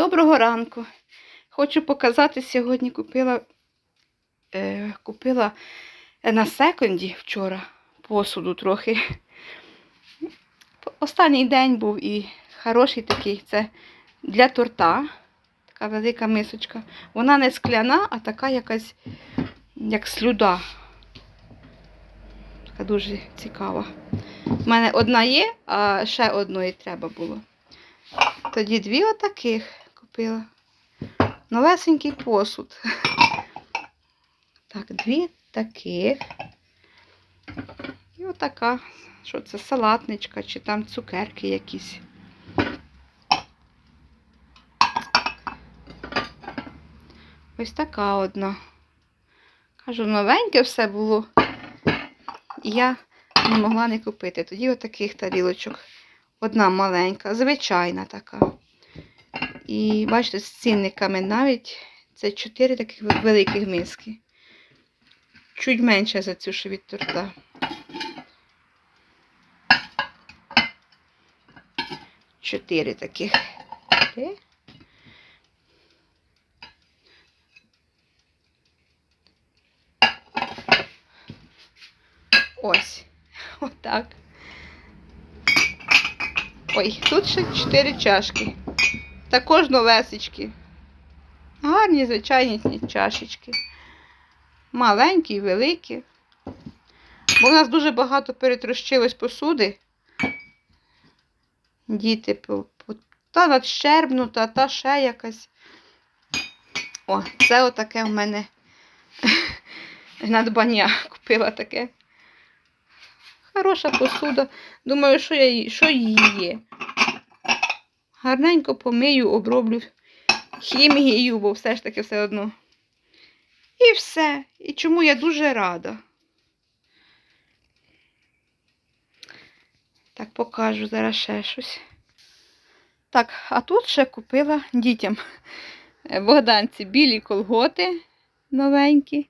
Доброго ранку. Хочу показати сьогодні купила, е, купила на секонді вчора посуду трохи. Останній день був і хороший такий. Це для торта. Така велика мисочка. Вона не скляна, а така якась, як слюда. Така дуже цікава. У мене одна є, а ще одної треба було. Тоді дві отаких купила. Новесенький посуд. Так, дві таких. І отака. Що це, салатничка, чи там цукерки якісь. Ось така одна. Кажу, новеньке все було. І я не могла не купити. Тоді отаких тарілочок. Одна маленька, звичайна така. І бачите, з цінниками навіть це чотири таких великих миски. Чуть менше за цю що від торта. Чотири таких. Ось. Отак. Ой, тут ще чотири чашки. Також новесечки. Гарні, звичайні чашечки. Маленькі великі. Бо в нас дуже багато перетрощилось посуди. Діти, та надщербнута, та ще якась. О, це отаке в мене надбання. Купила таке. Хороша посуда. Думаю, що, я, що її є. Гарненько помию, оброблю хімією, бо все ж таки все одно. І все. І чому я дуже рада. Так, покажу зараз ще щось. Так, а тут ще купила дітям е, Богданці білі колготи новенькі.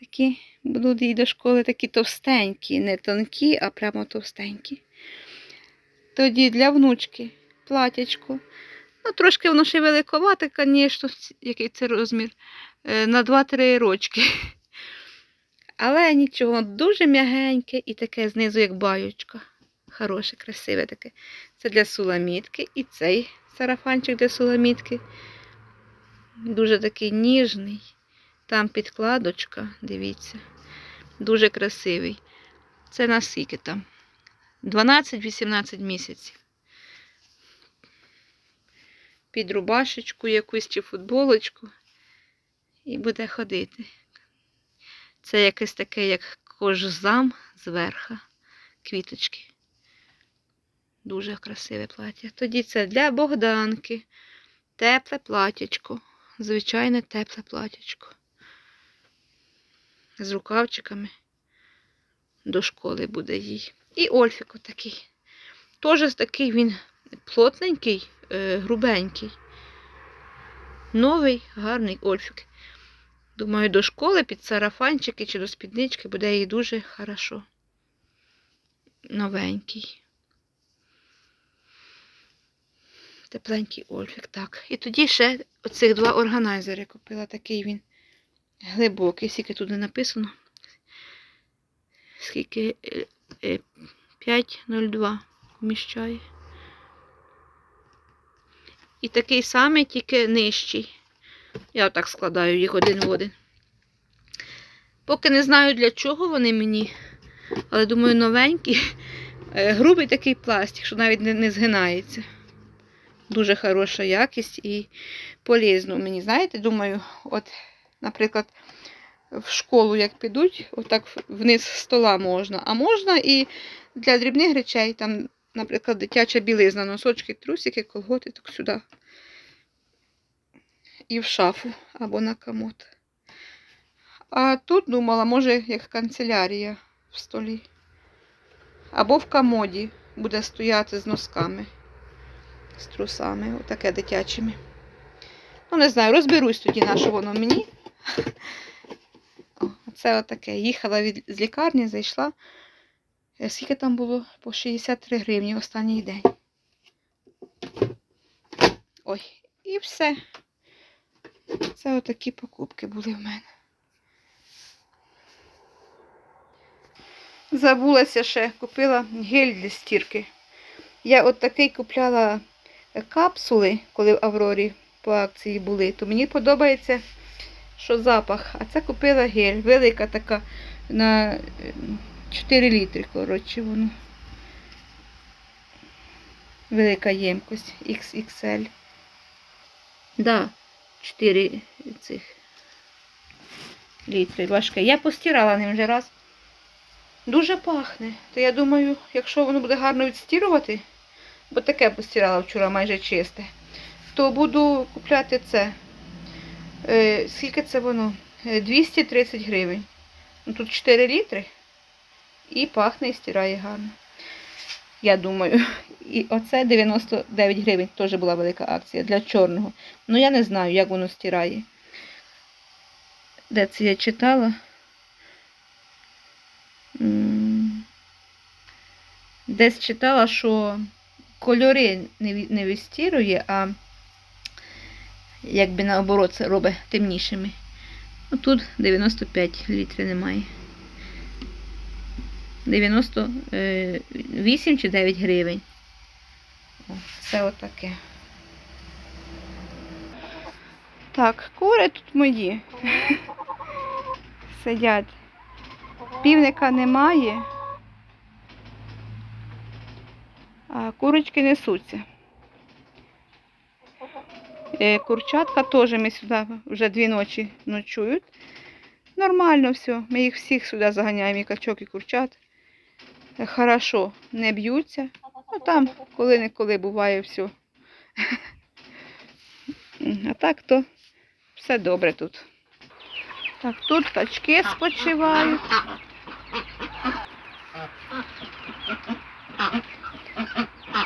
Такі будуть їй до школи такі товстенькі, не тонкі, а прямо товстенькі. Тоді для внучки платячко. Ну, трошки воно ще великовате, звісно, який це розмір. е, На 2-3 рочки. Але нічого, дуже м'ягеньке і таке знизу, як баючка. Хороше, красиве таке. Це для суламітки. І цей сарафанчик для суламітки. Дуже такий ніжний. Там підкладочка, дивіться. Дуже красивий. Це на скільки там? 12-18 місяців. Під рубашечку якусь чи футболочку. І буде ходити. Це якесь таке, як кожзам зверха. Квіточки. Дуже красиве плаття. Тоді це для Богданки. Тепле платячко. Звичайне тепле платячко. З рукавчиками. До школи буде їй. І Ольфік отакий. Теж такий він плотненький, е, грубенький. Новий, гарний Ольфік. Думаю, до школи під сарафанчики чи до спіднички буде їй дуже хорошо. Новенький. Тепленький Ольфік, так. І тоді ще оцих два органайзери купила. Такий він глибокий, скільки тут не написано. Скільки Е, е, 5,02 вміщає. І такий самий, тільки нижчий. Я отак складаю їх один в один. Поки не знаю для чого вони мені, але думаю, новенькі. Е, Грубий такий пластик, що навіть не, не згинається. Дуже хороша якість і полезно мені. Знаєте, думаю, от, наприклад, в школу як підуть, отак вниз стола можна. А можна і для дрібних речей, там, наприклад, дитяча білизна, носочки, трусики, колготи, так сюди. І в шафу або на комод. А тут думала, може, як канцелярія в столі. Або в комоді буде стояти з носками, з трусами, отаке дитячими. Ну, не знаю, розберусь тоді, на що воно мені. Це отаке. Їхала від, з лікарні, зайшла. Е, Скільки там було? По 63 гривні останній день. Ой, І все. Це отакі покупки були в мене. Забулася ще, купила гель для стірки. Я от такий купляла капсули, коли в Аврорі по акції були, то мені подобається, що запах. А це купила гель, велика така на е, 4 літри, коротше, воно. Велика ємкость XXL. Да, 4 цих літри. Важке. Я постирала ним вже раз. Дуже пахне. То я думаю, якщо воно буде гарно відстірувати, бо таке постирала вчора майже чисте, то буду купляти це. Е, скільки це воно? Е, 230 гривень. Ну, тут 4 літри. І пахне і стирає гарно. Я думаю. І оце 99 гривень теж була велика акція для чорного. Ну я не знаю, як воно стирає. Де це я читала? Десь читала, що кольори не, вистірує, а якби наоборот це робить темнішими. Ну, тут 95 літрів немає. 98 чи 9 гривень. Це отаке. Так, кури тут мої. Сидять. Півника немає. А курочки несуться. Е, Курчатка теж ми сюди вже дві ночі ночують. Нормально все. Ми їх всіх сюди заганяємо, і качок, і курчат. Хорошо, не б'ються. Ну там коли-неколи буває все. А так то все добре тут. Так, тут качки спочивають.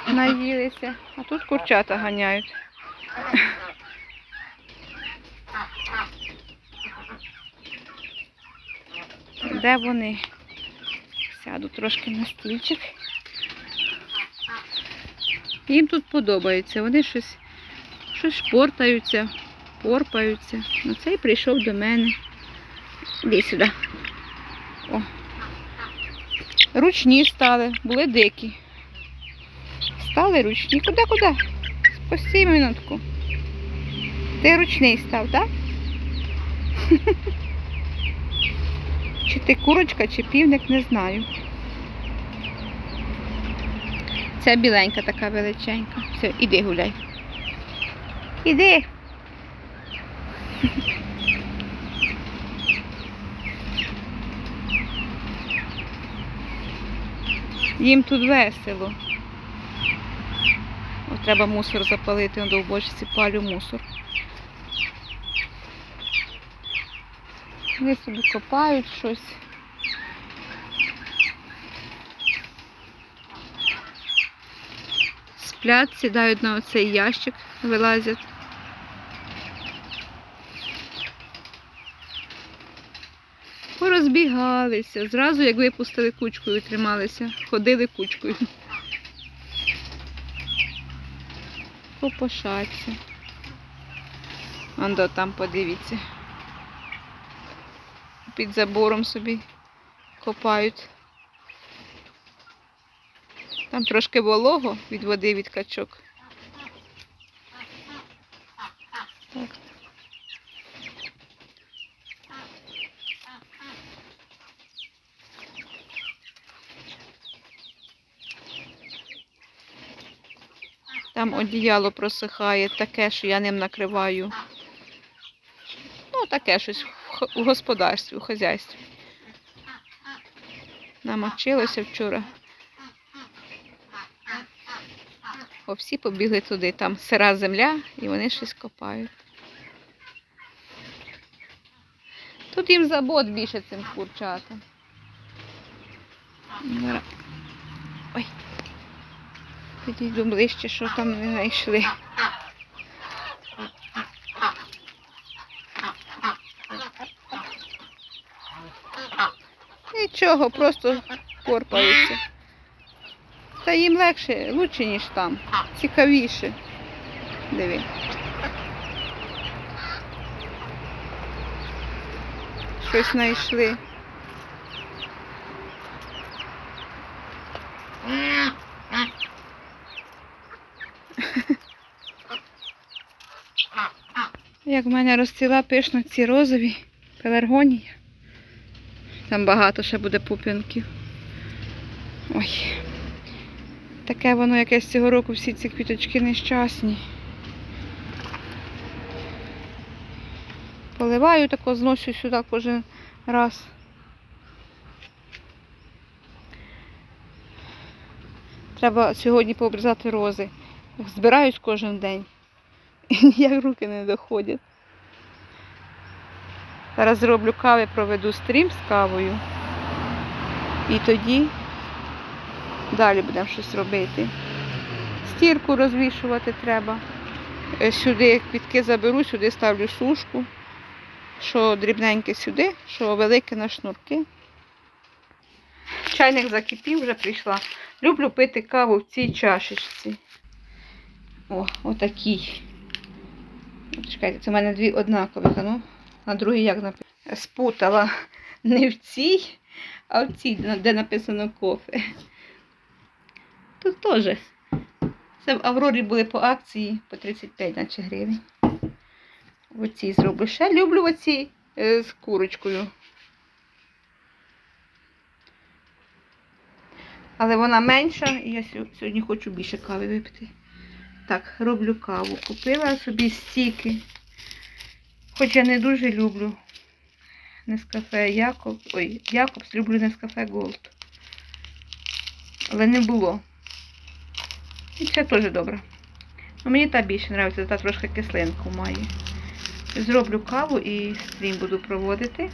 Наїлися, а тут курчата ганяють. Де вони? Сяду трошки на стільчик. Їм тут подобається. Вони щось, щось шпортаються, порпаються. Ну, цей прийшов до мене. Іди сюди. О. Ручні стали, були дикі. Стали ручні. Куди, куди? Постій минутку. Ти ручний став, так? Чи ти курочка, чи півник, не знаю. Це біленька така величенька. Все, іди гуляй. Іди. Їм тут весело. О, треба мусор запалити, до бочці палю мусор. Вони собі копають щось. Сплять, сідають на оцей ящик, вилазять. Порозбігалися. Зразу, як випустили кучкою, трималися, ходили кучкою. Попошаться. Андо там подивіться. Під забором собі копають. Там трошки волого від води від качок. Так. Там одіяло просихає, таке, що я ним накриваю. Ну, таке щось в у господарстві, у хазяйстві. Намочилося вчора. О, всі побігли туди, там сира земля, і вони щось копають. Тут їм забот більше цим курчатам. Ой. Підійду ближче, що там не знайшли. Нічого, просто порпаються. Та їм легше, лучше, ніж там. Цікавіше. Диви. Щось знайшли. Як в мене розціла пишно ці розові пеларгонії. Там багато ще буде пуп'янків. Ой. Таке воно якесь цього року всі ці квіточки нещасні. Поливаю тако, зношу сюди кожен раз. Треба сьогодні пообрізати рози. Збираюсь кожен день. І ніяк руки не доходять. Зараз зроблю кави, проведу стрім з кавою. І тоді далі будемо щось робити. Стірку розвішувати треба. Е, Сюди квітки заберу, сюди ставлю сушку. Що дрібненьке сюди, що велике на шнурки. Чайник закипів, вже прийшла. Люблю пити каву в цій чашечці. О, отакій. Чекайте, це в мене дві однакові. Ну, на другій як написано? Спутала не в цій, а в цій, де написано кофе. Тут теж. Це в Аврорі були по акції по 35 наче гривень. Оці зроблю. Ще люблю оці е, з курочкою. Але вона менша, і я сьогодні хочу більше кави випити. Так, роблю каву. Купила собі стіки. Хоч я не дуже люблю Нескафе Якоб. Ой, Якобс люблю Нескафе Голд. Але не було. І це теж добре. Ну, мені та більше подобається, та трошки кислинку має. Зроблю каву і стрім буду проводити.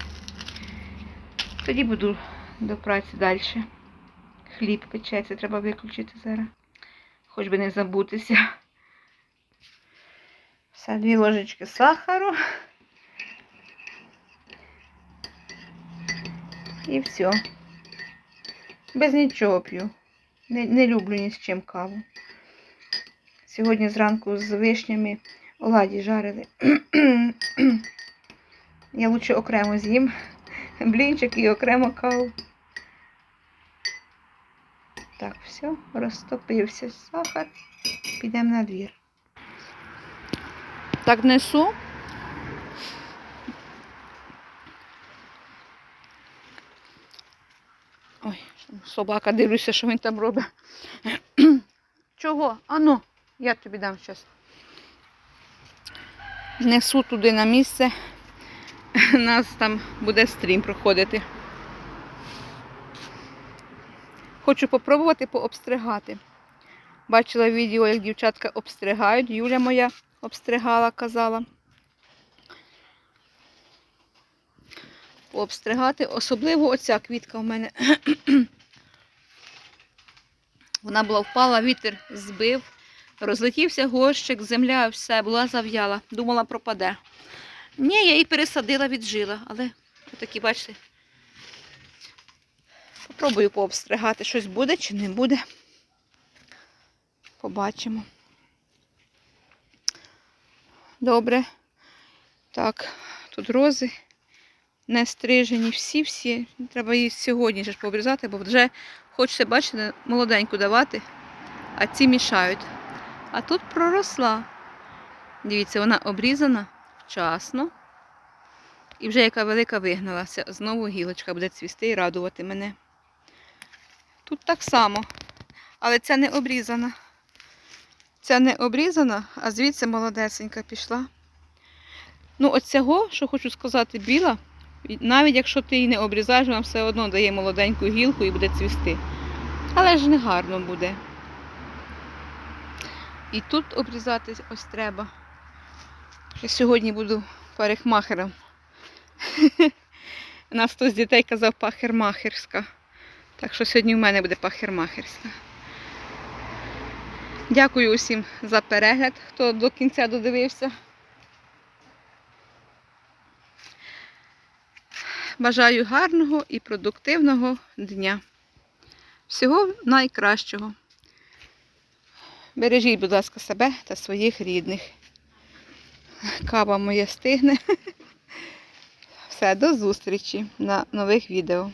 Тоді буду до праці далі. Хліб печеться, треба виключити зараз. Хоч би не забутися. Все, дві ложечки сахару. І все. Без нічого п'ю. Не, не люблю ні з чим каву. Сьогодні зранку з вишнями оладі жарили. Я лучше окремо з'їм блінчик і окремо каву. Так, все, розтопився сахар. Підемо на двір. Так несу. Ой, собака, дивлюся, що він там робить. Чого? Ану, я тобі дам щось. Несу туди на місце. Нас там буде стрім проходити. Хочу попробувати пообстригати. Бачила відео, як дівчатка обстригають. Юля моя обстригала, казала. Пообстригати. Особливо оця квітка в мене. Вона була впала, вітер збив, розлетівся горщик, земля все, була зав'яла. Думала, пропаде. Ні, я її пересадила, віджила, але отакі, бачите, Попробую пообстригати, щось буде чи не буде. Побачимо. Добре. Так, тут рози не стрижені, всі-всі. Треба її сьогодні ж пообрізати, бо вже хочеться, бачите, молоденьку давати, а ці мішають. А тут проросла. Дивіться, вона обрізана вчасно. І вже яка велика вигналася. Знову гілочка буде цвісти і радувати мене. Тут так само, але ця не обрізана. Ця не обрізана, а звідси молодесенька пішла. Ну, от цього, що хочу сказати, біла, навіть якщо ти її не обрізаєш, вона все одно дає молоденьку гілку і буде цвісти. Але ж не гарно буде. І тут обрізати ось треба. Я сьогодні буду парикмахером. Нас хтось з дітей казав пахермахерська. Так що сьогодні в мене буде пахермахерська. Дякую усім за перегляд, хто до кінця додивився. Бажаю гарного і продуктивного дня. Всього найкращого. Бережіть, будь ласка, себе та своїх рідних. Кава моя стигне. Все, до зустрічі на нових відео.